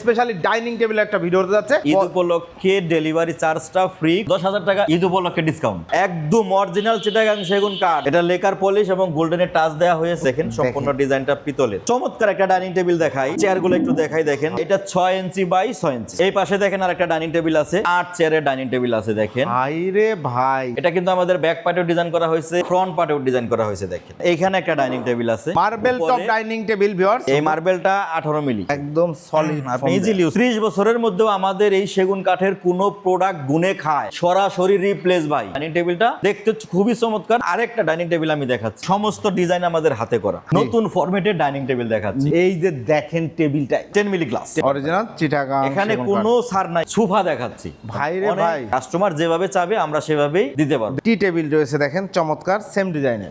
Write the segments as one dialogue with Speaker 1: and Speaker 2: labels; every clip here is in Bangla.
Speaker 1: স্পেশালি ডাইনিং টেবিলের একটা ভিডিও হতে যাচ্ছে।
Speaker 2: ঈদ উপলক্ষে ডেলিভারি চার্জটা ফ্রি দশ হাজার টাকা ঈদ উপলক্ষে ডিসকাউন্ট একদম অরিজিনাল চিটাগাং সেগুন কাঠ এটা লেকার পলিশ এবং গোল্ডেনের টাচ দেওয়া হয়েছে দেখেন সম্পূর্ণ ডিজাইনটা পিতলের। চমৎকার একটা ডাইনিং টেবিল দেখাই। চেয়ারগুলো একটু দেখাই দেখেন। এটা ছয় ইঞ্চি বাই ছয় ইঞ্চি। এই পাশে দেখেন আর একটা ডাইনিং টেবিল আছে। আট চেয়ারের ডাইনিং টেবিল আছে দেখেন।
Speaker 1: ভাই রে ভাই।
Speaker 2: এটা কিন্তু আমাদের ব্যাক পার্টেও ডিজাইন করা হয়েছে ফ্রন্ট পার্টেও ডিজাইন করা হয়েছে দেখেন। এইখানে একটা ডাইনিং টেবিল আছে।
Speaker 1: Marble top dining table viewers
Speaker 2: এই মার্বেলটা আঠারো মিলি
Speaker 1: একদম সলিড
Speaker 2: আপনি ইজিলি ত্রিশ বছরের মধ্যেও আমাদের এই সেগুন কাঠের কোনো প্রোডাক্ট গুনে খায়। সরাসরি রিপ্লেস ভাই ডাইনিং টেবিলটা দেখতে খুবই চমৎকার। আরেকটা ডাইনিং টেবিল আমি দেখাচ্ছি। সমস্ত ডিজাইন আমাদের হাতে করা। নতুন ফরম্যাটের ডাইনিং টেবিল দেখাচ্ছি।
Speaker 1: এই যে দেখেন টেবিলটা
Speaker 2: ten milli glass.
Speaker 1: Original Chittagong
Speaker 2: এখানে কোনো সার নাই। সুফা দেখাচ্ছি।
Speaker 1: ভাই রে ভাই।
Speaker 2: কাস্টমার যেভাবে চাবে আমরা সেভাবেই দিতে পারব।
Speaker 1: টি টেবিল রয়েছে দেখেন চমৎকার সেম ডিজাইনের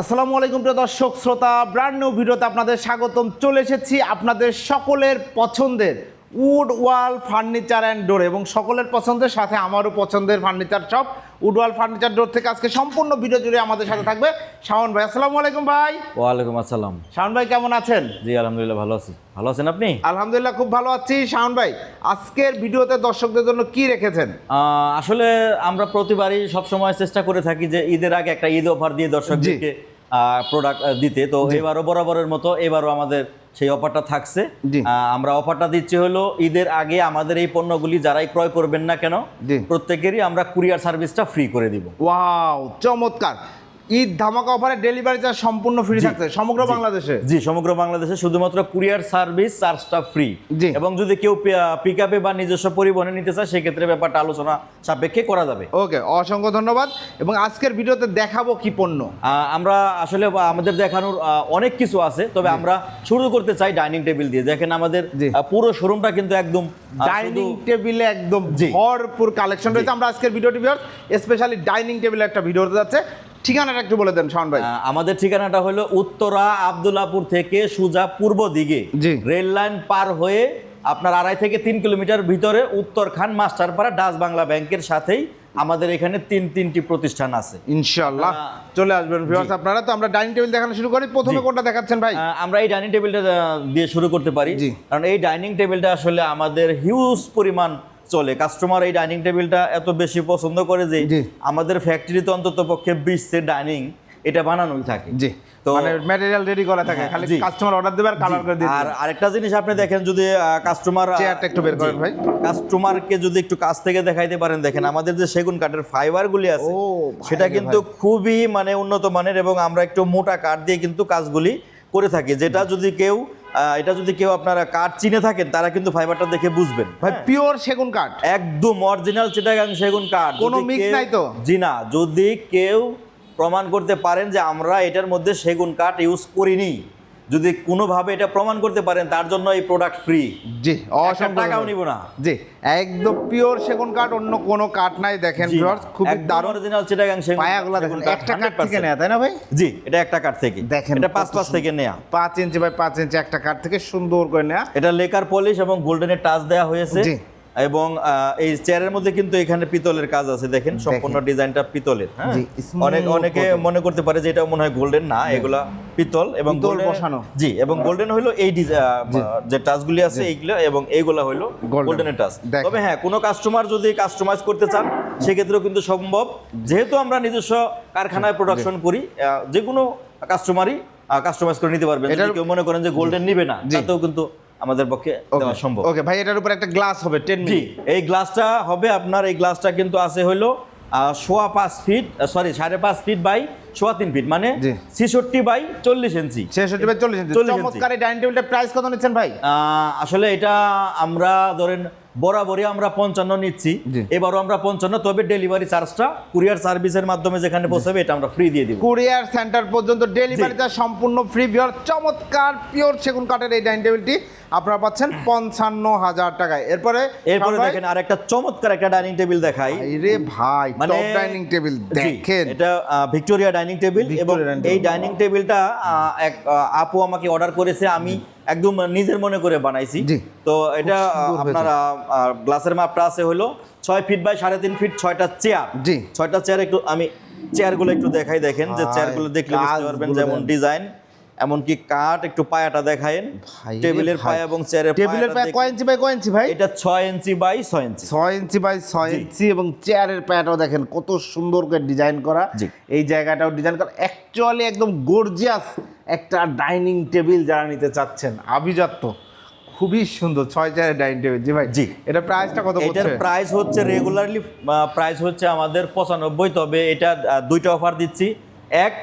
Speaker 1: আসসালামু আলাইকুম প্রিয় দর্শক শ্রোতা ব্র্যান্ড নিউ ভিডিওতে আপনাদের স্বাগতম। চলে এসেছি আপনাদের সকলের পছন্দের wood wall furniture and door এবং সকলের পছন্দের সাথে আমারও পছন্দের furniture shop wood wall furniture door থেকে আজকে সম্পূর্ণ ভিডিও জুড়ে আমাদের সাথে থাকবে শাওন ভাই। আসসালামু আলাইকুম ভাই।
Speaker 2: ওয়ালাইকুম আসসালাম।
Speaker 1: শাওন ভাই কেমন আছেন?
Speaker 2: জি আলহামদুলিল্লাহ ভালো আছি। ভালো আছেন আপনি?
Speaker 1: আলহামদুলিল্লাহ খুব ভালো আছি। শাওন ভাই আজকের ভিডিওতে দর্শকদের জন্য কি রেখেছেন?
Speaker 2: আসলে আমরা প্রতিবারই সবসময় চেষ্টা করে থাকি যে ঈদের আগে একটা ঈদ অফার দিয়ে দর্শকদেরকে প্রোডাক্ট দিতে। তো এবারও বরাবরের মতো এবারও আমাদের সেই অফারটা থাকছে। আমরা অফারটা দিচ্ছি হলো ঈদের আগে আমাদের এই পণ্যগুলি যারাই ক্রয় করবেন না কেন। প্রত্যেকেরই আমরা কুরিয়ার সার্ভিসটা ফ্রি করে দিব।
Speaker 1: ওয়াও চমৎকার। ঈদ ধামাকা অফারে ডেলিভারি চার্জ সম্পূর্ণ ফ্রি থাকছে সমগ্র বাংলাদেশে?
Speaker 2: জি সমগ্র বাংলাদেশে শুধুমাত্র কুরিয়ার সার্ভিস চার্জটা ফ্রি
Speaker 1: জি।
Speaker 2: এবং যদি কেউ পিক আপে বা নিজস্ব পরিবহনে নিতে চায় সেক্ষেত্রে ব্যাপারটা আলোচনা সাপেক্ষে করা যাবে।
Speaker 1: ওকে অসংখ্য ধন্যবাদ। এবং আজকের ভিডিওতে দেখাবো কি পণ্য?
Speaker 2: আমরা আসলে আমাদের দেখানোর অনেক কিছু আছে তবে আমরা শুরু করতে চাই ডাইনিং টেবিল দিয়ে। দেখেন আমাদের। পুরো শোরুমটা কিন্তু একদম
Speaker 1: ডাইনিং টেবিলে একদম। ভরপুর কালেকশন রয়েছে। আমরা আজকের ভিডিওটি স্পেশালি ডাইনিং টেবিলে একটা ভিডিও যাচ্ছে। ঠিকানাটা একটু বলে দেন শাওন ভাই।
Speaker 2: আমাদের ঠিকানাটা হলো উত্তরা আবদুল্লাপুর থেকে সুজা পূর্ব দিকে রেল লাইন পার হয়ে আপনার আড়াই থেকে তিন কিলোমিটার ভিতরে উত্তর উত্তরখান মাস্টারপাড়া ডাচ বাংলা ব্যাংকের সাথেই আমাদের এখানে তিন তিনটি প্রতিষ্ঠান আছে।
Speaker 1: ইনশাআল্লাহ।
Speaker 2: আপনারা-
Speaker 1: চলে আসবেন ভিউয়ার্স আপনারা। তো আমরা ডাইনিং টেবিল দেখানো শুরু করি। প্রথমে। কোনটা দেখাচ্ছেন ভাই?
Speaker 2: আমরা এই ডাইনিং টেবিলটা দিয়ে শুরু করতে পারি। কারণ এই ডাইনিং টেবিলটা আসলে আমাদের হিউজ পরিমাণ চলে। কাস্টমার এই ডাইনিং টেবিলটা এত বেশি পছন্দ করে যে। আমাদের ফ্যাক্টরিতে অন্তত পক্ষে বিশ সেট ডাইনিং এটা বানানোই থাকে।
Speaker 1: জি।
Speaker 2: তো-
Speaker 1: মানে ম্যাটেরিয়াল রেডি করা থাকে
Speaker 2: হ্যাঁ,
Speaker 1: খালি। কাস্টমার অর্ডার দেবে আর কালার করে দিয়ে
Speaker 2: আর আরেকটা জিনিস আপনি দেখেন যদি কাস্টমার
Speaker 1: চেয়ারটা একটু বের করেন ভাই।
Speaker 2: কাস্টমারকে যদি একটু কাছ থেকে দেখাইতে পারেন দেখেন আমাদের যে সেগুন কাঠের ফাইবারগুলি আছে সেটা কিন্তু খুবই মানে উন্নত মানের এবং আমরা একটু মোটা কাঠ দিয়ে কিন্তু কাজগুলি করে থাকি। যেটা যদি কেউ এটা যদি কেউ আপনারা কাঠ চিনে থাকেন তারা কিন্তু ফাইবারটা দেখে বুঝবেন।
Speaker 1: ভাই পিওর সেগুন কাঠ।
Speaker 2: একদম অরিজিনাল চিটাগাং সেগুন কাঠ।
Speaker 1: কোনো
Speaker 2: মিক্স
Speaker 1: নাই তো?
Speaker 2: জি না যদি কেউ প্রমাণ করতে পারেন যে আমরা এটার মধ্যে সেগুন কাঠ ইউজ করিনি যদি কোনোভাবে এটা প্রমাণ করতে পারেন তার জন্য এই প্রোডাক্ট ফ্রি
Speaker 1: জি অসংখ্য
Speaker 2: টাকাও নিব না।
Speaker 1: জি একদম পিওর সেগুন কাঠ অন্য কোনো কাঠ নাই দেখেন ভিউয়ার্স খুবই দারুণ।
Speaker 2: অরিজিনাল চিটাগাং সেগুন
Speaker 1: পায়াগুলো দেখেন একটা কাঠ থেকে
Speaker 2: 100%
Speaker 1: নেয়া তাই না ভাই?
Speaker 2: জি এটা একটা কাঠ থেকে।
Speaker 1: দেখেন
Speaker 2: এটা পাঁচ
Speaker 1: কত
Speaker 2: পাঁচ থেকে নেয়া।
Speaker 1: পাঁচ ইঞ্চি বাই পাঁচ ইঞ্চি একটা কাঠ থেকে সুন্দর করে নেয়া।
Speaker 2: এটা লেকার পলিশ এবং গোল্ডেনের টাচ দেওয়া হয়েছে।
Speaker 1: জি।
Speaker 2: এবং এই চেয়ারের মধ্যে কিন্তু এখানে পিতলের কাজ আছে দেখেন সম্পূর্ণ ডিজাইনটা পিতলের হ্যাঁ? অনেক অনেকে মনে করতে পারে যে এটা মনে হয় গোল্ডেন না এগুলা পিতল এবং
Speaker 1: পিতল বসানো।
Speaker 2: জি এবং গোল্ডেন হলো এই যে টাচগুলি আছে এইগুলো এবং এইগুলা হলো গোল্ডেনের টাচ তবে হ্যাঁ কোনো কাস্টমার যদি কাস্টমাইজ করতে চান সেক্ষেত্রেও কিন্তু সম্ভব। যেহেতু আমরা নিজস্ব কারখানায় প্রোডাকশন করি যে কোনো কাস্টমারই কাস্টমাইজ করে নিতে পারবেন। কেউ মনে করেন যে গোল্ডেন নিবে না তাতেও কিন্তু আমাদের পক্ষে দেওয়া সম্ভব।
Speaker 1: ওকে ভাই এটার উপর একটা গ্লাস হবে টেন মিনিট
Speaker 2: এই গ্লাসটা হবে আপনার এই গ্লাসটা কিন্তু আছে হলো সোয়া পাঁচ ফিট সরি সাড়ে পাঁচ ফিট বাই সোয়া তিন ফিট মানে। ছেষট্টি বাই চল্লিশ ইঞ্চি
Speaker 1: ছেষট্টি বাই চল্লিশ ইঞ্চি
Speaker 2: 40 ইঞ্চি।
Speaker 1: চমৎকার এই ডাইনিং টেবিলটার প্রাইস কত নিচ্ছেন ভাই?
Speaker 2: আসলে এটা আমরা ধরেন বরাবরই আমরা পঞ্চান্ন নিচ্ছি। এবারও আমরা পঞ্চান্ন তবে ডেলিভারি চার্জটা কুরিয়ার সার্ভিসের মাধ্যমে যেখানে পৌঁছাবে এটা আমরা ফ্রি দিয়ে দিব।
Speaker 1: কুরিয়ার সেন্টার পর্যন্ত ডেলিভারিটা সম্পূর্ণ ফ্রি ভিওর চমৎকার পিওর সেগুন কাঠের এই ডাইনিং টেবিলটি আপনারা পাচ্ছেন পঞ্চান্ন হাজার টাকায়। এরপরে
Speaker 2: এরপরে দেখেন আর একটা চমৎকার একটা ডাইনিং টেবিল দেখাই।
Speaker 1: ভাই রে ভাই
Speaker 2: মানে
Speaker 1: ডাইনিং টেবিল দেখেন।
Speaker 2: এটা ভিক্টোরিয়া ডাইনিং টেবিল এবং এই ডাইনিং টেবিলটা এক আপু আমাকে অর্ডার করেছে আমি একদম নিজের মনে করে বানাইছি। তো এটা আপনারা গ্লাসের মাপটা আছে হলো ছয় ফিট বাই সাড়ে তিন ফিট ছয়টা চেয়ার
Speaker 1: জি।
Speaker 2: ছয়টা চেয়ার একটু আমি চেয়ারগুলো একটু দেখাই দেখেন যে চেয়ারগুলো দেখলে বুঝতে পারবেন যেমন ডিজাইন এমনকি কাঠ একটু পায়াটা দেখায়েন। টেবিলের পায়া এবং চেয়ারের
Speaker 1: টেবিলের পায়ে কয় ইঞ্চি বাই কয় ইঞ্চি ভাই?
Speaker 2: এটা ছয় ইঞ্চি বাই ছয় ইঞ্চি।
Speaker 1: ছয় ইঞ্চি বাই ছয় ইঞ্চি এবং চেয়ারের পায়াটাও দেখেন কত সুন্দর করে ডিজাইন করা। এই জায়গাটাও ডিজাইন করা। অ্যাকচুয়ালি একদম গর্জিয়াস একটা ডাইনিং টেবিল যারা নিতে চাচ্ছেন। আভিজাত্য খুবই সুন্দর ছয় চেয়ারের ডাইনিং টেবিল। জি ভাই
Speaker 2: জি।
Speaker 1: এটা প্রাইসটা কত
Speaker 2: এটার প্রাইস হচ্ছে রেগুলারলি প্রাইস হচ্ছে আমাদের পঁচানব্বই তবে এটা দুইটা অফার দিচ্ছি। এক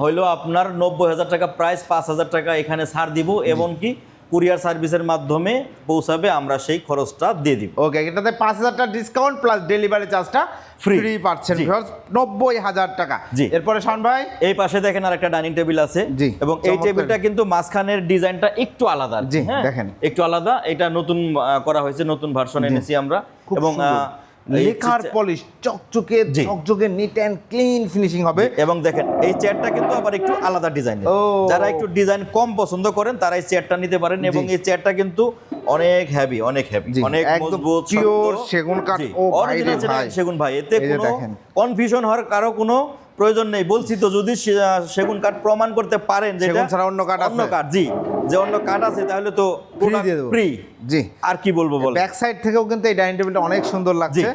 Speaker 2: হইল আপনার নব্বই হাজার টাকা প্রাইস পাঁচ হাজার টাকা এখানে ছাড় দিব এমনকি কুরিয়ার সার্ভিসের মাধ্যমে পৌঁছাবে আমরা সেই খরচটা দিয়ে দিব।
Speaker 1: ওকে এটাতে পাঁচ হাজার টাকা ডিসকাউন্ট প্লাস ডেলিভারি চার্জটা ফ্রি। পাচ্ছেন নব্বই হাজার টাকা।
Speaker 2: জি।
Speaker 1: এরপরে শান ভাই?
Speaker 2: এই পাশে দেখেন আর একটা ডাইনিং টেবিল আছে।
Speaker 1: জি,
Speaker 2: এবং এই টেবিলটা কিন্তু মাঝখানের ডিজাইনটা একটু আলাদা।
Speaker 1: জি,
Speaker 2: হ্যাঁ?
Speaker 1: দেখেন।
Speaker 2: একটু আলাদা। এটা নতুন করা হয়েছে নতুন ভার্সন এনেছি আমরা। এবং
Speaker 1: লেখার পলিশ চকচকে চকচকে নিট অ্যান্ড ক্লিন ফিনিশিং হবে
Speaker 2: এবং দেখেন এই চেয়ারটা কিন্তু আবার একটু আলাদা ডিজাইনের যারা একটু ডিজাইন কম পছন্দ করেন তারা এই চেয়ারটা নিতে পারেন এবং এই চেয়ারটা কিন্তু অনেক হেভি অনেক
Speaker 1: হ্যাভি
Speaker 2: অনেক মজবুত
Speaker 1: সেগুন কাঠ। ও ভাই।
Speaker 2: সেগুন ভাই এতে কোনো
Speaker 1: দেখেন।
Speaker 2: কনফিউশন হওয়ার কারও কোনো প্রয়োজন নেই। বলছি তো যদি সেগুন কাঠ প্রমাণ করতে পারেন যে
Speaker 1: ছাড়া অন্য কাঠ
Speaker 2: অন্য কাঠ জি যে অন্য কাঠ আছে তাহলে তো
Speaker 1: Free দিয়ে দেবো।
Speaker 2: ফ্রি
Speaker 1: জি।
Speaker 2: আর কি বলব বল
Speaker 1: ব্যাক সাইড থেকেও কিন্তু এই ডাইনিং টেবিলটা অনেক সুন্দর লাগছে।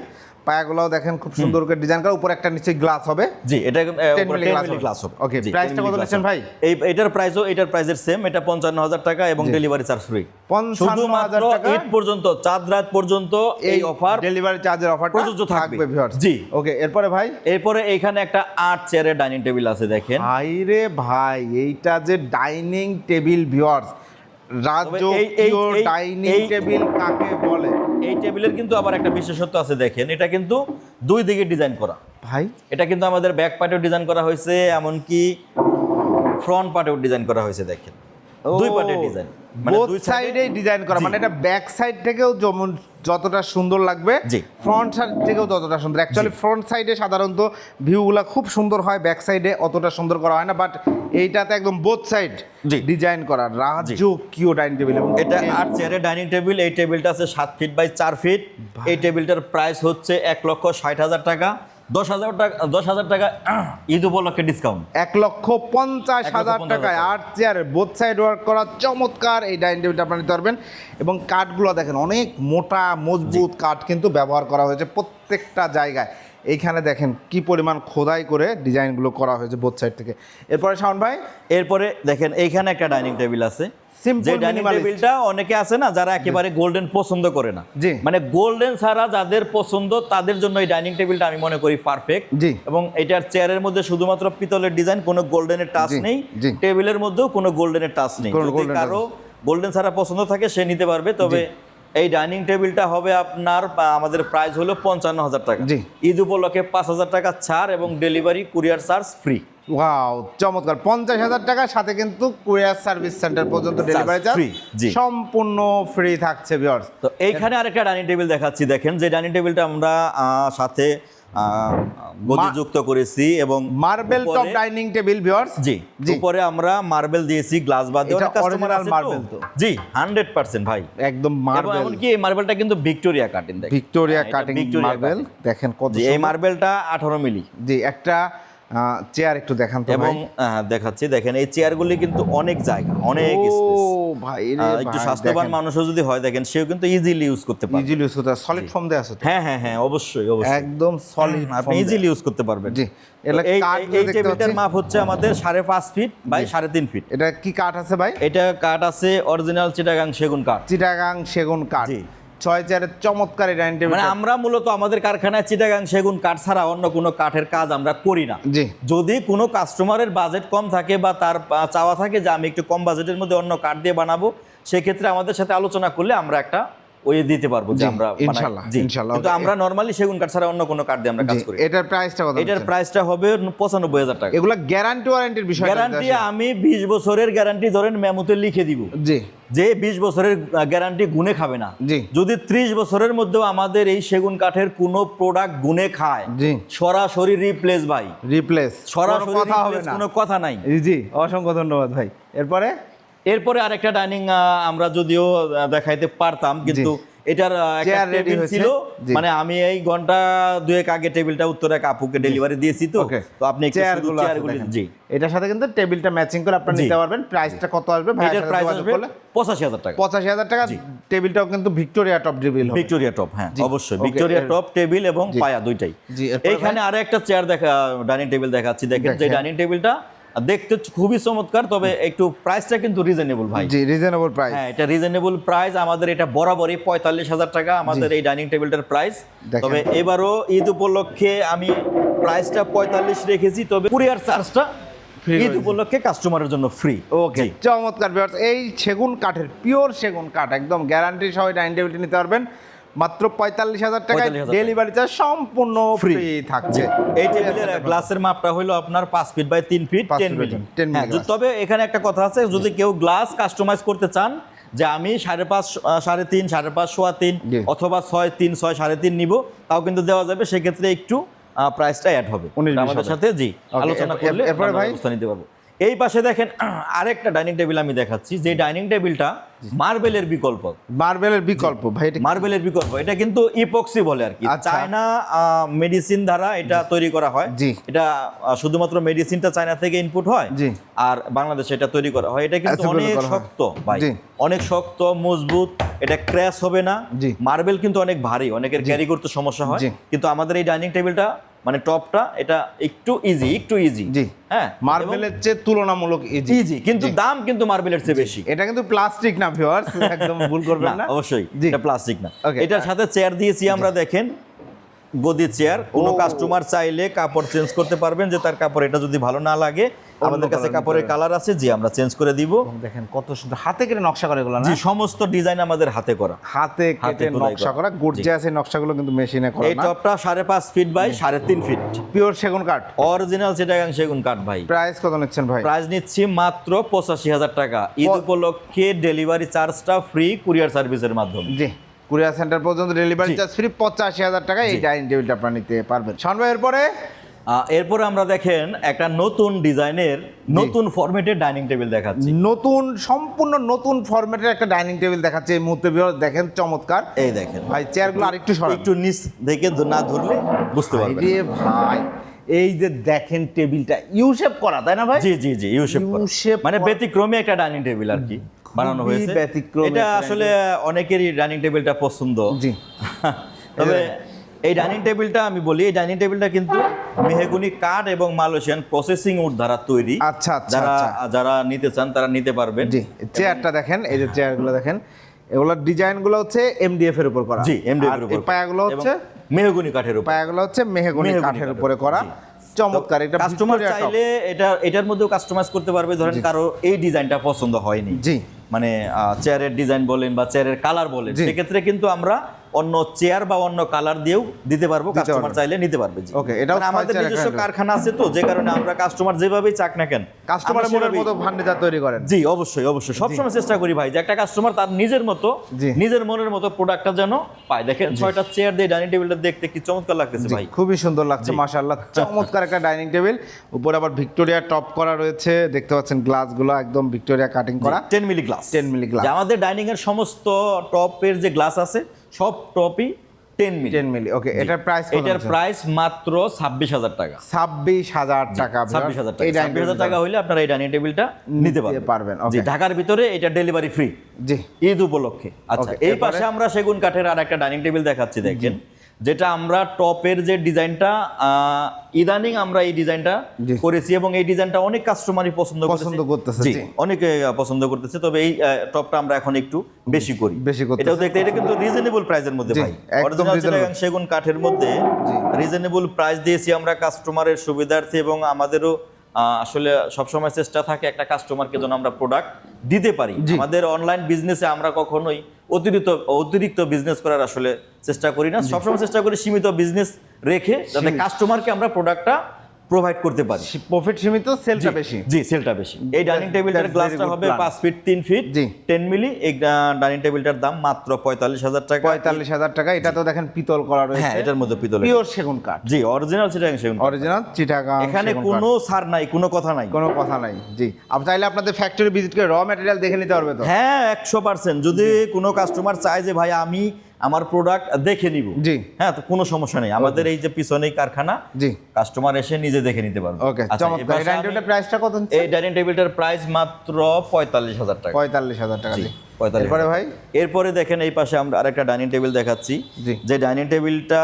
Speaker 1: পায়াগুলোও দেখেন খুব সুন্দর করে ডিজাইন করা। উপরে একটা নিচে গ্লাস হবে।
Speaker 2: জি এটা
Speaker 1: 10 মিলি হবে।
Speaker 2: ক্লাস হবে।
Speaker 1: Okay,
Speaker 2: জি,
Speaker 1: price
Speaker 2: 10
Speaker 1: টা
Speaker 2: মিলি
Speaker 1: কত নিচ্ছেন ভাই?
Speaker 2: এই এটার প্রাইসও এটার প্রাইসের সেম এটা পঞ্চান্ন হাজার টাকা এবং ডেলিভারি চার্জ ফ্রি শুধুমাত্র ঈদ পর্যন্ত চাঁদ রাত পর্যন্ত এই অফার
Speaker 1: ডেলিভারি চার্জের অফার
Speaker 2: প্রযোজ্য থাকবে।
Speaker 1: ভিউয়ার্স
Speaker 2: জি।
Speaker 1: ওকে এরপরে ভাই?
Speaker 2: এরপরে এখানে একটা আট চেয়ারের ডাইনিং টেবিল আছে দেখেন।
Speaker 1: ভাই রে ভাই এইটা যে dining table viewers dining table কাকে বলে?
Speaker 2: এই টেবিলের কিন্তু আবার একটা বিশেষত্ব আছে দেখেন। এটা কিন্তু দুই দিকে ডিজাইন করা।
Speaker 1: ভাই?
Speaker 2: এটা কিন্তু আমাদের ব্যাক পার্টেও ডিজাইন করা হয়েছে এমনকি ফ্রন্ট পার্টেও ডিজাইন করা হয়েছে দেখেন। দুই পার্টের ডিজাইন।
Speaker 1: বোথ সাইডে ডিজাইন করা মানে এটা ব্যাক সাইড থেকেও যেমন যতটা সুন্দর লাগবে। ফ্রন্ট সাইড থেকেও ততটা সুন্দর। অ্যাকচুয়ালি ফ্রন্ট সাইডে সাধারণত ভিউগুলো খুব সুন্দর হয় ব্যাক সাইডে অতটা সুন্দর করা হয় না বাট এইটাতে একদম বোথ সাইড। ডিজাইন করা। রাজকীয় ডাইনিং টেবিল এবং
Speaker 2: এটা আট চেয়ারের ডাইনিং টেবিল এই টেবিলটা আছে সাত ফিট বাই চার ফিট এই টেবিলটার প্রাইস হচ্ছে এক লক্ষ ষাট হাজার টাকা। দশ হাজার টাকা দশ হাজার টাকা ঈদ উপলক্ষে ডিসকাউন্ট
Speaker 1: এক লক্ষ পঞ্চাশ হাজার টাকায় আট চেয়ারে বোথ সাইড ওয়ার্ক করা চমৎকার। এই ডাইনিং টেবিলটা আপনারা নিতে পারবেন। এবং কাঠগুলো দেখেন অনেক মোটা মজবুত কাঠ কিন্তু ব্যবহার করা হয়েছে প্রত্যেকটা জায়গায়। এইখানে দেখেন কি পরিমাণ খোদাই করে ডিজাইনগুলো করা হয়েছে বোথ সাইড থেকে। এরপরে শাওন ভাই?
Speaker 2: এরপরে দেখেন এইখানে একটা ডাইনিং টেবিল আছে। যে ডাইনিং টেবিলটা অনেকে আছে না যারা একেবারে গোল্ডেন পছন্দ করে না। মানে গোল্ডেন ছাড়া যাদের পছন্দ তাদের জন্য এই ডাইনিং টেবিলটা আমি মনে করি পারফেক্ট। এবং এটার চেয়ারের মধ্যে শুধুমাত্র পিতলের ডিজাইন কোনো গোল্ডেনের টাচ নেই। টেবিলের মধ্যেও কোনো গোল্ডেনের টাচ নেই। যদি কারও গোল্ডেন ছাড়া পছন্দ থাকে সে নিতে পারবে। তবে এই ডাইনিং টেবিলটা হবে আপনার আমাদের প্রাইস হলো পঞ্চান্ন হাজার টাকা। ঈদ উপলক্ষে পাঁচ হাজার টাকা ছাড় এবং delivery courier charge free
Speaker 1: wow চমৎকার। পঞ্চাশ হাজার টাকার সাথে কিন্তু কুরিয়ার সার্ভিস সেন্টার পর্যন্ত ডেলিভারি চার্জ। সম্পূর্ণ ফ্রি থাকছে ভিউয়ার্স
Speaker 2: তো এইখানে আরেকটা ডাইনিং টেবিল দেখাচ্ছি দেখেন। যে ডাইনিং টেবিলটা আমরা সাথে আহ, যুক্ত করেছি এবং
Speaker 1: marble top dining table viewers
Speaker 2: জি। উপরে আমরা মার্বেল দিয়েছি গ্লাস বাদে অনেক কাস্টমার আছে
Speaker 1: marble তো?
Speaker 2: জি হান্ড্রেড পার্সেন্ট ভাই।
Speaker 1: একদম মার্বেল
Speaker 2: এমনকি এই মার্বেলটা কিন্তু ভিক্টোরিয়া কাটিং দেখেন।
Speaker 1: ভিক্টোরিয়া কাটিং মার্বেল দেখেন কত
Speaker 2: এই মার্বেলটা আঠারো মিলি
Speaker 1: জি একটা চেয়ার একটু দেখান তো
Speaker 2: এবং দেখাচ্ছি দেখেন এই চেয়ারগুলি কিন্তু অনেক জায়গা অনেক
Speaker 1: ও ভাই
Speaker 2: একটু স্বাস্থ্যবান মানুষও যদি হয় দেখেন সেও কিন্তু ইজিলি ইউজ করতে পারে
Speaker 1: ইজিলি ইউজ করতে সলিড ফর্ম দেয়া আছে
Speaker 2: হ্যাঁ হ্যাঁ হ্যাঁ অবশ্যই অবশ্যই।
Speaker 1: একদম সলিড
Speaker 2: আপনি ইজিলি ইউজ করতে পারবেন।
Speaker 1: জি
Speaker 2: এই টেবিলটার মাপ হচ্ছে আমাদের সাড়ে পাঁচ ফিট বাই সাড়ে তিন ফিট
Speaker 1: এটা কি কাঠ আছে ভাই?
Speaker 2: এটা কাঠ আছে অরিজিনাল চিটাগাং সেগুন কাঠ
Speaker 1: চিটাগাং সেগুন কাঠ
Speaker 2: জি।
Speaker 1: ছয় চেয়ারের চমৎকার ডাইনিং টেবিল
Speaker 2: মানে আমরা মূলত আমাদের কারখানায় চিটাগাং সেগুন কাঠ ছাড়া অন্য কোনো কাঠের কাজ আমরা করি না।
Speaker 1: জি।
Speaker 2: যদি কোনো কাস্টমারের বাজেট কম থাকে বা তার চাওয়া থাকে যে আমি একটু কম বাজেটের মধ্যে অন্য কাঠ দিয়ে বানাবো সেক্ষেত্রে আমাদের সাথে আলোচনা করলে আমরা একটা ওই দিতে পারব যে আমরা কিন্তু আমরা নর্মালি সেগুন কাঠ ছাড়া অন্য কোনো কাঠ দিয়ে আমরা কাজ করি।
Speaker 1: এটার প্রাইসটা কত
Speaker 2: এটার প্রাইসটা হবে পঁচানব্বই হাজার টাকা।
Speaker 1: এগুলা গ্যারান্টি ওয়ারেন্টির বিষয়
Speaker 2: গ্যারান্টি আমি বিশ বছরের গ্যারান্টি ধরেন মেমোতে লিখে দিব।
Speaker 1: জি।
Speaker 2: যে বিশ বছরের গ্যারান্টি গুনে খাবে না। যদি ত্রিশ বছরের মধ্যেও আমাদের এই সেগুন কাঠের কোনো প্রোডাক্ট গুনে খায় সরাসরি রিপ্লেস ভাই।
Speaker 1: রিপ্লেস
Speaker 2: সরাসরি
Speaker 1: কথা হবে না।
Speaker 2: কোনো কথা নাই।
Speaker 1: জি। অসংখ্য ধন্যবাদ ভাই। এরপরে?
Speaker 2: এরপরে আরেকটা ডাইনিং আমরা যদিও দেখাইতে পারতাম কিন্তু এটার একটা টেবিল। ছিল। মানে আমি এই ঘণ্টা দুয়েক আগে টেবিলটা উত্তরে কাপুকে ডেলিভারি দিয়েছি তো। তো আপনি একটু চেয়ারগুলো জি।
Speaker 1: এটার সাথে কিন্তু টেবিলটা ম্যাচিং করে আপনারা
Speaker 2: জি।
Speaker 1: নিতে পারবেন। প্রাইসটা কত আসবে?
Speaker 2: এটার প্রাইস আসবে পঁচাশি হাজার টাকা।
Speaker 1: পঁচাশি হাজার টাকা। টেবিলটাও কিন্তু ভিক্টোরিয়া টপ টেবিল হবে।
Speaker 2: ভিক্টোরিয়া টপ হ্যাঁ অবশ্যই। ভিক্টোরিয়া টপ টেবিল এবং পায়া দুইটাই। এইখানে আরও একটা চেয়ার দেখা ডাইনিং টেবিল দেখাচ্ছি। দেখেন যে ডাইনিং টেবিলটা দেখতে খুবই চমৎকার তবে একটু প্রাইসটা কিন্তু রিজনেবল ভাই।
Speaker 1: জি রিজনেবল প্রাইস
Speaker 2: হ্যাঁ এটা রিজনেবল প্রাইস আমাদের এটা বরাবরই পঁয়তাল্লিশ হাজার টাকা আমাদের এই ডাইনিং টেবিলটার প্রাইস তবে এবারও ঈদ উপলক্ষে আমি প্রাইসটা পঁয়তাল্লিশ রেখেছি তবে কুরিয়ার চার্জটা ঈদ। উপলক্ষে কাস্টমারের জন্য ফ্রি
Speaker 1: ওকে চমৎকার ভিউয়ার্স এই সেগুন কাঠের পিওর সেগুন কাঠ একদম গ্যারান্টি সহ ডাইনিং টেবিলটি নিতে পারবেন। মাত্র পঁয়তাল্লিশ হাজার টাকায়
Speaker 2: 45,000 টাকা।
Speaker 1: ডেলিভারি চার্জ সম্পূর্ণ ফ্রি থাকছে
Speaker 2: এই টেবিলের গ্লাসের মাপটা হলো আপনার পাঁচ ফিট বাই তিন feet ten
Speaker 1: feet by
Speaker 2: milli
Speaker 1: 10 milli glass।
Speaker 2: তবে এখানে একটা কথা আছে যদি কেউ গ্লাস কাস্টমাইজ করতে চান যে আমি সাড়ে পাঁচ সাড়ে তিন সাড়ে পাঁচ সোয়া তিন অথবা ছয় তিন ছয় সাড়ে তিন নিব তাও কিন্তু দেওয়া যাবে সেক্ষেত্রে একটু প্রাইসটা অ্যাড হবে আমাদের। সাথে জি আলোচনা করলে
Speaker 1: এরপরে ভাই?
Speaker 2: নিতে পারব এই পাশে দেখেন আরেকটা ডাইনিং টেবিল আমি দেখাচ্ছি। যে ডাইনিং টেবিলটা মার্বেলের বিকল্প।
Speaker 1: মার্বেলের বিকল্প ভাই
Speaker 2: মার্বেলের বিকল্প। এটা কিন্তু ইপক্সি বলে আর কি।
Speaker 1: আচ্ছা।
Speaker 2: চায়না মেডিসিন দ্বারা এটা তৈরি করা হয়। এটা শুধুমাত্র মেডিসিনটা চায়না থেকে ইনপুট হয়।
Speaker 1: জি।
Speaker 2: আর বাংলাদেশে এটা তৈরি করা হয়। এটা কিন্তু অনেক শক্ত ভাই। অনেক শক্ত মজবুত এটা ক্র্যাশ হবে না। মার্বেল কিন্তু অনেক ভারী। অনেকের ক্যারি করতে সমস্যা হয়। কিন্তু আমাদের এই ডাইনিং টেবিলটা মানে টপটা এটা একটু ইজি একটু ইজি
Speaker 1: জি।
Speaker 2: হ্যাঁ?
Speaker 1: মার্বেলের চেয়ে তুলনামূলক ইজি
Speaker 2: ইজি কিন্তু দাম কিন্তু মার্বেলের চেয়ে বেশি।
Speaker 1: এটা কিন্তু প্লাস্টিক না ভিউয়ার্স একদম ভুল করবেন
Speaker 2: না অবশ্যই। এটা প্লাস্টিক না. এটার সাথে চেয়ার দিয়েছি আমরা দেখেন। গদি চেয়ার কোনো কাস্টমার চাইলে কাপড় চেঞ্জ করতে পারবেন যে তার কাপড় এটা যদি ভালো না লাগে। আমাদের কাছে কাপড়ের কালার আছে যে আমরা চেঞ্জ করে দিব।
Speaker 1: দেখেন কত সুন্দর হাতে কেটে নকশা করে এগুলো
Speaker 2: জি সমস্ত ডিজাইন আমাদের হাতে করা।
Speaker 1: হাতে
Speaker 2: হাতে
Speaker 1: কেটে নকশা
Speaker 2: করা।
Speaker 1: গর্জিয়াস এই নকশাগুলো কিন্তু মেশিনে করা
Speaker 2: এই টপটা সাড়ে পাঁচ ফিট বাই সাড়ে তিন ফিট
Speaker 1: পিওর সেগুন কাঠ?
Speaker 2: অরিজিনাল চিটাগাং সেগুন কাঠ ভাই।
Speaker 1: প্রাইস কত নিচ্ছেন ভাই?
Speaker 2: প্রাইস নিচ্ছি মাত্র পঁচাশি হাজার টাকা। ঈদ উপলক্ষে ডেলিভারি চার্জটা ফ্রি কুরিয়ার সার্ভিসের মাধ্যমে।
Speaker 1: জি। কুরিয়ার সেন্টার পর্যন্ত ডেলিভারি চার্জ ফ্রি পঁচাশি হাজার টাকা এই ডাইনিং টেবিলটা আপনারা নিতে পারবেন। শোন ভাই এরপরে
Speaker 2: আমরা দেখেন একটা নতুন ডিজাইনের নতুন ফরম্যাটের ডাইনিং টেবিল দেখাচ্ছি।
Speaker 1: নতুন সম্পূর্ণ নতুন ফরম্যাটের একটা ডাইনিং টেবিল দেখাচ্ছে এই মুহূর্তে দেখেন চমৎকার।
Speaker 2: এই দেখেন।
Speaker 1: ভাই চেয়ারগুলো আরেকটু সরান।
Speaker 2: একটু নিচ দেখে না ধরলে বুঝতে পারবেন।
Speaker 1: ভাই এই যে দেখেন টেবিলটা ইউ শেপ করা তাই না ভাই?
Speaker 2: জি জি জি ইউশেপ মানে
Speaker 1: করা।
Speaker 2: ব্যতিক্রমী একটা ডাইনিং টেবিল আর কি। বানানো হয়েছে। এটা আসলে অনেকেরই ডাইনিং টেবিলটা পছন্দ।
Speaker 1: জি।
Speaker 2: তবে এই ডাইনিং টেবিলটা আমি বলি এই ডাইনিং টেবিলটা কিন্তু মেহগুনি কাঠ এবং মালয়েশিয়ান প্রসেসিং উড দ্বারা তৈরি।
Speaker 1: আচ্ছা আচ্ছা
Speaker 2: যারা
Speaker 1: আচ্ছা।
Speaker 2: যারা নিতে চান তারা নিতে পারবেন।
Speaker 1: জি চেয়ারটা দেখেন এই যে চেয়ারগুলো দেখেন। এগুলোর ডিজাইনগুলো হচ্ছে এমডিএফ এর উপর করা।
Speaker 2: জি এমডিএফ এর উপর
Speaker 1: পায়াগুলো হচ্ছে
Speaker 2: মেহগুনি কাঠের উপর।
Speaker 1: পায়াগুলো হচ্ছে মেহগনি কাঠের উপরে করা। চমৎকার এটা
Speaker 2: কাস্টমার চাইলে এটা এটার মধ্যেও কাস্টমাইজ করতে পারবে। ধরেন কারও এই ডিজাইনটা পছন্দ হয়নি।
Speaker 1: জি।
Speaker 2: মানে চেয়ারের ডিজাইন বলেন বা চেয়ারের কালার বলেন সেক্ষেত্রে কিন্তু আমরা অন্য চেয়ার বা অন্য কালার দিয়েও দিতে পারব কাস্টমার চাইলে নিতে পারবে
Speaker 1: এটাও
Speaker 2: কারণ আমাদের নিজস্ব কারখানা আছে তো যে কারণে আমরা কাস্টমার যেভাবেই চাক না কেন
Speaker 1: কাস্টমারের মনের মতো ফার্নিচার তৈরি করেন।
Speaker 2: জি অবশ্যই অবশ্যই। সবসময় চেষ্টা করি ভাই যে একটা কাস্টমার তার নিজের মতো। নিজের মনের মতো প্রোডাক্টটা যেন পায়। দেখেন ছয়টা চেয়ার দিয়ে ডাইনিং টেবিলটা দেখতে কি চমৎকার লাগতেছে ভাই।
Speaker 1: খুবই সুন্দর লাগছে মাশাআল্লাহ চমৎকার একটা ডাইনিং টেবিল উপরে আবার ভিক্টোরিয়া টপ করা রয়েছে দেখতে পাচ্ছেন গ্লাসগুলো একদম ভিক্টোরিয়া কাটিং করা।
Speaker 2: Ten milli glass
Speaker 1: 10 milli.
Speaker 2: যে আমাদের ডাইনিং এর সমস্ত টপের যে গ্লাস আছে সব টপই টেন মিলি।
Speaker 1: টেন মিলি ওকে এটার প্রাইস
Speaker 2: এটার প্রাইস মাত্র ছাব্বিশ হাজার টাকা।
Speaker 1: ছাব্বিশ হাজার টাকা
Speaker 2: ছাব্বিশ হাজার টাকা। ছাব্বিশ হাজার টাকা হলে আপনারা এই ডাইনিং টেবিলটা নিতে পারবেন। জি ঢাকার ভিতরে এটা ডেলিভারি ফ্রি
Speaker 1: জি।
Speaker 2: ঈদ উপলক্ষে। আচ্ছা এই পাশে আমরা সেগুন কাঠের আর একটা ডাইনিং টেবিল দেখাচ্ছি দেখেন। যেটা আমরা টপের যে ডিজাইনটা ইদানিং আমরা এই ডিজাইনটা করেছি এবং এই ডিজাইনটা অনেক কাস্টমারই পছন্দ
Speaker 1: পছন্দ করতেছে,
Speaker 2: জি। অনেকে পছন্দ করতেছে। তবে এই টপটা আমরা এখন একটু বেশি করি।
Speaker 1: বেশি করি
Speaker 2: এটাও দেখতে এটা কিন্তু রিজনেবল প্রাইসের মধ্যে ভাই।
Speaker 1: একদম।
Speaker 2: সেগুন কাঠের মধ্যে। রিজনেবল প্রাইস দিয়েছি আমরা কাস্টমারের সুবিধার্থে এবং আমাদেরও আসলে সবসময় চেষ্টা থাকে একটা কাস্টমারকে যেন আমরা প্রোডাক্ট দিতে পারি। আমাদের অনলাইন বিজনেসে আমরা কখনোই অতিরিক্ত অতিরিক্ত বিজনেস করার আসলে চেষ্টা করি না। সবসময় চেষ্টা করি সীমিত বিজনেস রেখে যাতে কাস্টমারকে আমরা প্রোডাক্টটা প্রোভাইড করতে পারি।
Speaker 1: প্রফিট সীমিত সেলটা বেশি।
Speaker 2: জি সেলটা বেশি। এই ডাইনিং টেবিলটার গ্লাসটা হবে. পাঁচ ফিট তিন ফিট
Speaker 1: জি।
Speaker 2: টেন মিলি এই ডাইনিং টেবিলটার দাম মাত্র পঁয়তাল্লিশ হাজার টাকা।
Speaker 1: পঁয়তাল্লিশ হাজার টাকা। এটা তো দেখেন পিতল করা রয়েছে।
Speaker 2: হ্যাঁ এটার মধ্যে পিতলের
Speaker 1: পিওর সেগুন কাঠ।
Speaker 2: জি অরিজিনাল সেটা সেগুন
Speaker 1: অরিজিনাল চিটাগাং
Speaker 2: এখানে কোনো ছাড় নাই কোনো কথা নাই।
Speaker 1: কোনো কথা নাই জি। আপনি চাইলে আপনাদের ফ্যাক্টরি ভিজিট করে র ম্যাটেরিয়াল দেখে নিতে পারবে তো?
Speaker 2: হ্যাঁ একশো পার্সেন্ট যদি কোনো কাস্টমার চায় যে ভাই আমি আমার প্রোডাক্ট দেখে নিব।
Speaker 1: জি।
Speaker 2: হ্যাঁ তো কোনো সমস্যা নেই। আমাদের এই যে পিছনেই কারখানা
Speaker 1: জি।
Speaker 2: কাস্টমার এসে নিজে দেখে নিতে পারবে।
Speaker 1: ওকে
Speaker 2: আচ্ছা,
Speaker 1: চমৎকার। ডাইনিং টেবিলের প্রাইসটা কত
Speaker 2: এই ডাইনিং টেবিলটার প্রাইস মাত্র পঁয়তাল্লিশ হাজার টাকা।
Speaker 1: পঁয়তাল্লিশ হাজার টাকা
Speaker 2: জি,
Speaker 1: জি।
Speaker 2: 45,000
Speaker 1: এরপরে ভাই?
Speaker 2: এরপরে দেখেন এই পাশে আমরা আরেকটা ডাইনিং টেবিল দেখাচ্ছি। যে ডাইনিং টেবিলটা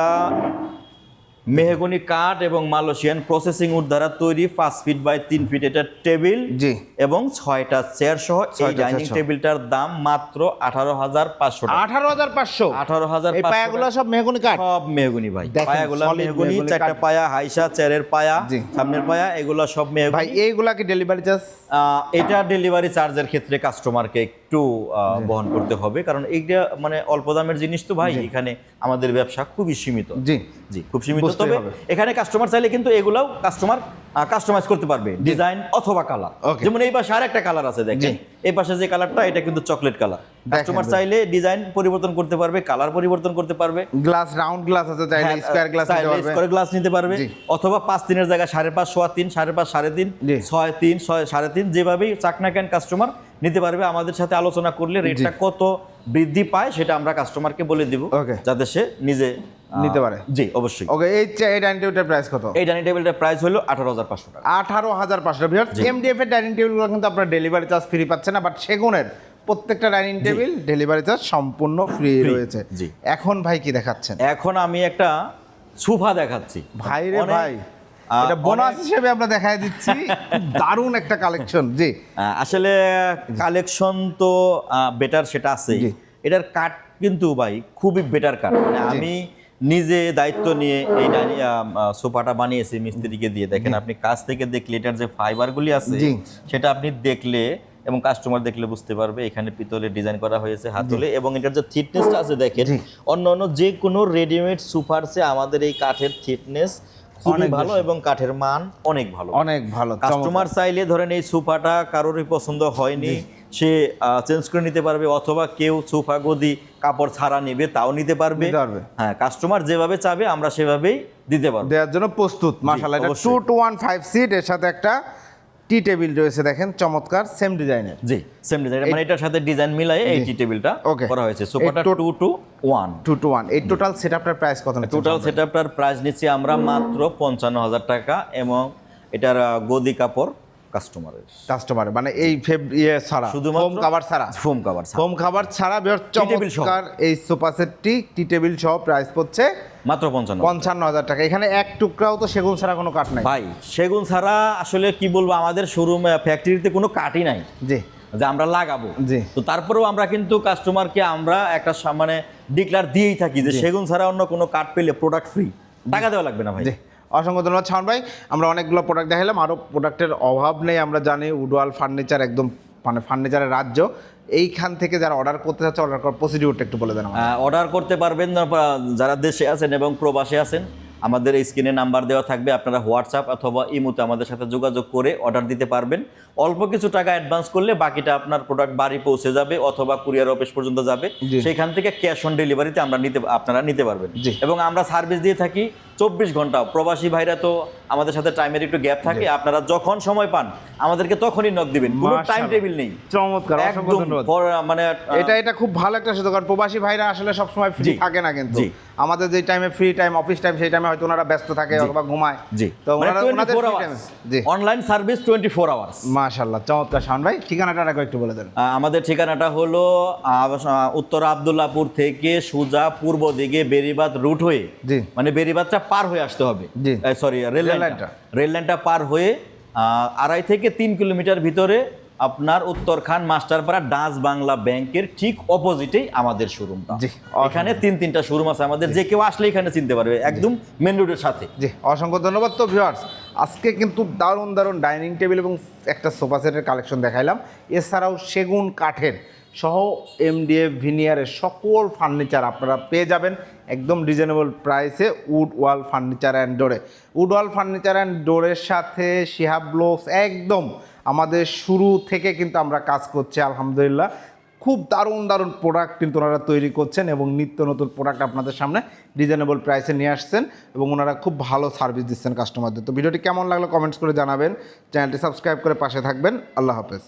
Speaker 2: মেহগনি কাঠ এবং মালয়েশিয়ান প্রসেসিং উড দ্বারা তৈরি পাঁচ ফিট বাই তিন ফিট এটা টেবিল
Speaker 1: জি।
Speaker 2: এবং ছয়টা চেয়ার সহ এই ডাইনিং টেবিলটার দাম মাত্র আঠারো হাজার পাঁচশো
Speaker 1: আঠারো হাজার পাঁচশো?
Speaker 2: আঠারো হাজার
Speaker 1: এই পায়াগুলো সব মেহগুনি কাঠ?
Speaker 2: সব মেহগুনি ভাই। পায়াগুলা মেহগনি চারটা পায়া হাইসা চেয়ারের পায়া সামনের পায়া এগুলো সব মেহগুনি।
Speaker 1: ভাই এইগুলা কি ডেলিভারি চার্জ
Speaker 2: এটা ডেলিভারি চার্জের ক্ষেত্রে কাস্টমারকে একটু আহ, বহন করতে হবে। কারণ এইটা মানে অল্প দামের জিনিস তো ভাই এখানে আমাদের ব্যবসা খুবই সীমিত।
Speaker 1: জি।
Speaker 2: জি খুব সীমিত। তবে এখানে কাস্টমার চাইলে কিন্তু এগুলাও কাস্টমার কাস্টমাইজ করতে পারবে। ডিজাইন অথবা কালার যেমন এই পাশে আরেকটা কালার আছে দেখেন। এই পাশে যে কালারটা এটা কিন্তু চকলেট কালার কাস্টমার চাইলে ডিজাইন পরিবর্তন করতে পারবে কালার পরিবর্তন করতে পারবে।
Speaker 1: গ্লাস রাউন্ড গ্লাস আছে চাইলে স্কোয়ার গ্লাস নিতে পারবে।
Speaker 2: স্কোয়ার গ্লাস নিতে পারবে। অথবা পাঁচ তিনের জায়গায় সাড়ে পাঁচ সোয়া তিন সাড়ে পাঁচ সাড়ে তিন ছয় তিন ছয় সাড়ে তিন যেভাবেই চাক না ক্যান কাস্টমার নিতে পারবে আমাদের সাথে আলোচনা করলে রেটটা কত বৃদ্ধি পায় সেটা আমরা কাস্টমারকে বলে দিব. যাতে সে নিজে
Speaker 1: নিতে পারে।
Speaker 2: জি অবশ্যই।
Speaker 1: ওকে এই চে- এই ডাইনিং টেবিলটার প্রাইস কত?
Speaker 2: এই ডাইনিং টেবিলটার প্রাইস হলো আঠারো হাজার পাঁচশো টাকা।
Speaker 1: আঠারো হাজার পাঁচশো ভিউয়ার্স এমডিএফ এর ডাইনিং টেবিলগুলো কিন্তু আপনার ডেলিভারি চার্জ ফ্রি পাচ্ছেন না বাট সেগুনের প্রত্যেকটা ডাইনিং টেবিল ডেলিভারি চার্জ সম্পূর্ণ ফ্রি রয়েছে।
Speaker 2: জি।
Speaker 1: এখন ভাই কি দেখাচ্ছেন?
Speaker 2: এখন আমি একটা সুফা দেখাচ্ছি।
Speaker 1: ভাই রে ভাই। এটা বোনাস হিসেবে আমরা দেখাই দিচ্ছি। দারুণ একটা কালেকশন জি।
Speaker 2: আসলে কালেকশন তো বেটার সেটা আছে এটার কাঠ কিন্তু ভাই খুবই বেটার কাঠ মানে আমি নিজে দায়িত্ব নিয়ে এই সোফাটা বানিয়েছি মিস্ত্রিকে দিয়ে। দেখেন আপনি কাছ থেকে দেখলে এটার যে ফাইবারগুলি আছে সেটা আপনি দেখলে এবং কাস্টমার দেখলে বুঝতে পারবে। এখানে পিতলে ডিজাইন করা হয়েছে হাতলে এবং এটার যে থিকনেসটা আছে দেখেন অন্য অন্য যে কোনো রেডিমেড সুপার চেয়ে আমাদের এই কাঠের থিকনেস খুবই
Speaker 1: অনেক
Speaker 2: ভালো এবং কাঠের মান অনেক ভালো।
Speaker 1: অনেক ভালো
Speaker 2: কাস্টমার চাইলে ধরেন এই সোফাটা কারোরই পছন্দ হয়নি সে চেঞ্জ করে নিতে পারবে অথবা কেউ সোফা গদি কাপড় ছাড়া নেবে তাও নিতে পারবে। হ্যাঁ কাস্টমার যেভাবে চাবে আমরা সেভাবেই দিতে পারব।
Speaker 1: দেওয়ার জন্য প্রস্তুত।
Speaker 2: মাসাল্লাহ।
Speaker 1: Two two one five seat এর সাথে একটা টি টেবিল রয়েছে দেখেন চমৎকার সেম ডিজাইনের
Speaker 2: জি সেম ডিজাইন মানে এটার সাথে ডিজাইন মিলাই এই টি টেবিলটা. করা হয়েছে। সোফাটা
Speaker 1: two
Speaker 2: two one
Speaker 1: two two one এই টোটাল সেটআপটার প্রাইস কত?
Speaker 2: টোটাল সেটআপটার প্রাইস নিচ্ছি আমরা মাত্র পঞ্চান্ন হাজার টাকা এবং এটার গদি কাপড় কাস্টমারের
Speaker 1: কাস্টমার মানে এই ফেব ইয়ে ছাড়া
Speaker 2: শুধুমাত্র
Speaker 1: হোম কাভার ছাড়া।
Speaker 2: ফোম কাভার
Speaker 1: হোম খাবার ছাড়া বেশ চমৎকার এই সোফা সেটটি টি টেবিল সহ প্রাইস পড়ছে
Speaker 2: মাত্র পঞ্চান্ন
Speaker 1: পঞ্চান্ন হাজার টাকা। এখানে এক টুকরাও তো সেগুন ছাড়া কোনো কাঠ নাই।
Speaker 2: ভাই সেগুন ছাড়া আসলে কি বলব আমাদের শোরুম ফ্যাক্টরিতে কোনো কাঠই নাই।
Speaker 1: জি।
Speaker 2: যে আমরা লাগাবো।
Speaker 1: জি।
Speaker 2: তো তারপরেও আমরা কিন্তু কাস্টমারকে আমরা একটা মানে ডিক্লার দিয়েই থাকি যে সেগুন ছাড়া অন্য কোনো কাঠ পেলে প্রোডাক্ট ফ্রি টাকা দেওয়া লাগবে না ভাই।
Speaker 1: অসংখ্য ধন্যবাদ ছাউন ভাই। আমরা অনেকগুলো প্রোডাক্ট দেখালাম আরও প্রোডাক্টের অভাব নেই আমরা জানি উডওয়াল ফার্নিচার একদম মানে ফার্নিচারের রাজ্য। এইখান থেকে যারা অর্ডার করতে চাচ্ছে অর্ডার করার প্রসিডিউরটা একটু বলে দেন
Speaker 2: অর্ডার করতে পারবেন যারা দেশে আছেন এবং প্রবাসে আছেন আমাদের স্ক্রিনে নাম্বার দেওয়া থাকবে আপনারা হোয়াটসঅ্যাপ অথবা ইমোতে আমাদের সাথে যোগাযোগ করে অর্ডার দিতে পারবেন। অল্প কিছু টাকা অ্যাডভান্স করলে বাকিটা আপনার প্রোডাক্ট বাড়ি পৌঁছে যাবে অথবা কুরিয়ার অফিস পর্যন্ত যাবে। সেখান থেকে ক্যাশ অন ডেলিভারিতে আমরা নিতে আপনারা নিতে পারবেন। এবং আমরা সার্ভিস দিয়ে থাকি চব্বিশ ঘণ্টা। প্রবাসী ভাইরা তো আমাদের সাথে টাইমের একটু গ্যাপ থাকে আপনারা যখন সময় পান আমাদেরকে তখনই নক দিবেন। কোনো টাইম টেবিল নেই।
Speaker 1: চমৎকার
Speaker 2: একদম মানে
Speaker 1: এটা এটা খুব ভালো একটা সুযোগ কারণ প্রবাসী ভাইরা আসলে সবসময় ফ্রি থাকে না কিন্তু। আমাদের যে টাইমে ফ্রি টাইম অফিস টাইম সেই টাইমে হয়তো ওনারা ব্যস্ত থাকে অথবা ঘুমায়।
Speaker 2: জি।
Speaker 1: তো ওনারা ওনাদের
Speaker 2: 24
Speaker 1: free time-
Speaker 2: hours
Speaker 1: জি।
Speaker 2: Online service twenty four hours
Speaker 1: মাশাআল্লাহ চমৎকার। শাওন ভাই ঠিকানাটা আরেকবার একটু বলে দেন।
Speaker 2: আমাদের ঠিকানাটা হলো উত্তর আবদুল্লাপুর থেকে সুজা পূর্ব দিকে বেরিবাদ রুট হয়ে।
Speaker 1: জি।
Speaker 2: মানে বেরিবাদটা পার হয়ে আসতে হবে। সরি রেল লাইনটা। রেল লাইনটা পার হয়ে আড়াই থেকে তিন কিলোমিটার ভিতরে আপনার উত্তরখান মাস্টারপাড়া ডাচ বাংলা ব্যাংকের ঠিক অপোজিটেই আমাদের শোরুমটা।
Speaker 1: জি,
Speaker 2: এখানে তিন তিনটা শোরুম আছে আমাদের। যে কেউ আসলে এখানে চিনতে পারবে একদম মেন রোডের সাথে।
Speaker 1: জি অসংখ্য ধন্যবাদ। তো ভিউয়ার্স আজকে কিন্তু দারুণ দারুণ ডাইনিং টেবিল এবং একটা সোফা সেটের কালেকশন দেখাইলাম। এছাড়াও সেগুন কাঠের সহ এমডিএফ ভিনিয়ারের সকল ফার্নিচার আপনারা পেয়ে যাবেন। একদম রিজনেবল প্রাইসে উড ওয়াল ফার্নিচার অ্যান্ড ডোরে উড ওয়াল ফার্নিচার অ্যান্ড ডোরের সাথে শিহাব ব্লকস একদম আমাদের শুরু থেকে কিন্তু আমরা কাজ করছি, আলহামদুলিল্লাহ। খুব দারুণ দারুণ প্রোডাক্ট কিন্তু ওনারা তৈরি করছেন এবং নিত্য নতুন প্রোডাক্ট আপনাদের সামনে রিজনেবল প্রাইসে নিয়ে আসছেন এবং ওনারা খুব ভালো সার্ভিস দিচ্ছেন কাস্টমারদের তো ভিডিওটি কেমন লাগল কমেন্টস করে জানাবেন। চ্যানেলটি সাবস্ক্রাইব করে পাশে থাকবেন। আল্লাহ হাফেজ।